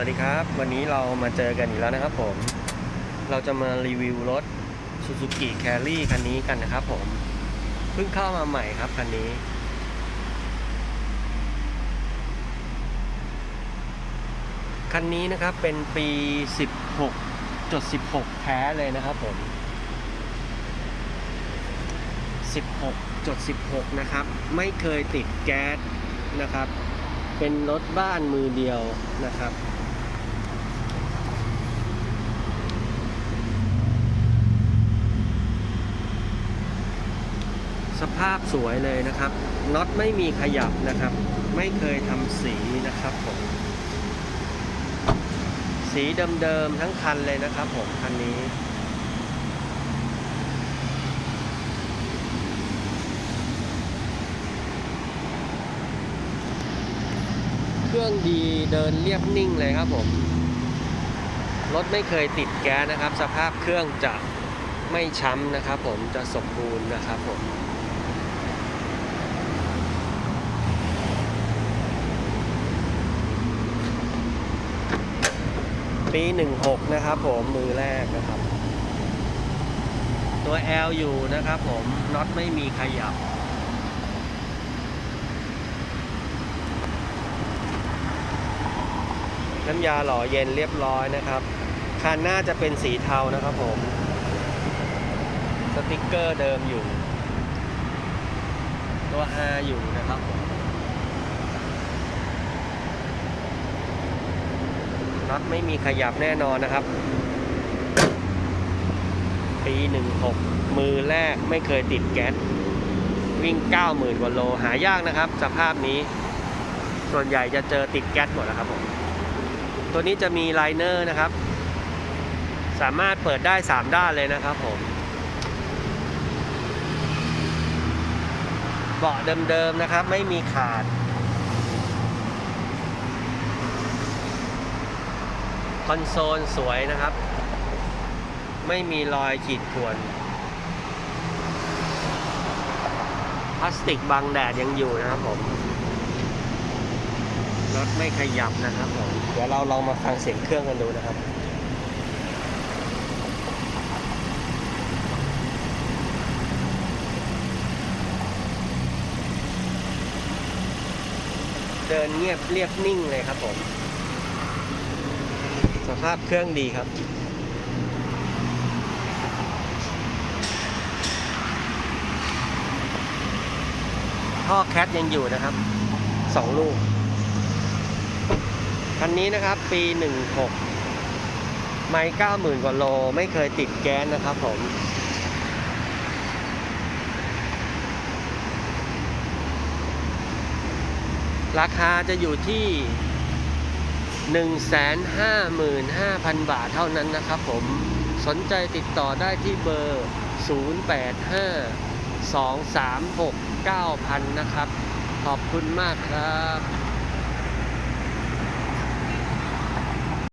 วัสดีครับ วันนี้เรามาเจอกันอีกแล้วนะครับผม เราจะมารีวิวรถ Suzuki Carry คันนี้กันนะครับผม เพิ่งเข้ามาใหม่ครับคันนี้ คันนี้นะครับเป็นปี 16จด16 แท้เลยนะครับผม 16จด16 นะครับ ไม่เคยติดแก๊สนะครับเป็นรถบ้านมือเดียวนะครับ ภาพสวยเลยนะครับน็อตไม่มีขยับนะครับ ไม่เคยทำสีนะครับผมสีเดิมๆทั้งคันเลยนะครับผมคันนี้เครื่องดีเดินเรียบนิ่งเลยครับผม รถไม่เคยติดแก๊สนะครับ สภาพเครื่องจะไม่ช้ำนะครับผมจะสมบูรณ์นะครับผม ปี 16 นะครับผมมือแรกนะครับ ตัว L อยู่นะครับผมน็อตไม่มีขยับ น้ำยาหล่อเย็นเรียบร้อยนะครับคันหน้าจะเป็นสีเทานะครับผม สติกเกอร์เดิมอยู่ ตัว R อยู่นะครับผม น็อตไม่มีขยับแน่นอนนะครับ ปี16มือแรกไม่เคยติดแก๊สวิ่ง 90,000กว่าโลหายากนะครับ สภาพนี้ ส่วนใหญ่จะเจอติดแก๊สหมดนะครับผมตัวนี้จะมีไลเนอร์นะครับ สามารถเปิดได้ 3 ด้านเลยนะครับผมเบาะเดิมๆนะครับ ไม่มีขาด คอนโซลสวยนะครับ ไม่มีรอยขีดข่วนพลาสติกบังแดดยังอยู่นะครับผมรถไม่ขยับนะครับผมเดี๋ยวเราลองมาฟังเสียงเครื่องกันดูนะครับเดินเงียบเรียบนิ่งเลยครับผม ภาพเครื่องดีครับ ท่อแคทยังอยู่นะครับสองลูก คันนี้นะครับปี 16 ไม่90,000 กว่าโล ไม่เคยติดแก๊สนะครับผมราคาจะอยู่ที่ 155,000 บาทเท่านั้นนะครับผมสนใจติดต่อได้ที่เบอร์ 085 236 9000 นะครับ ขอบคุณมากครับ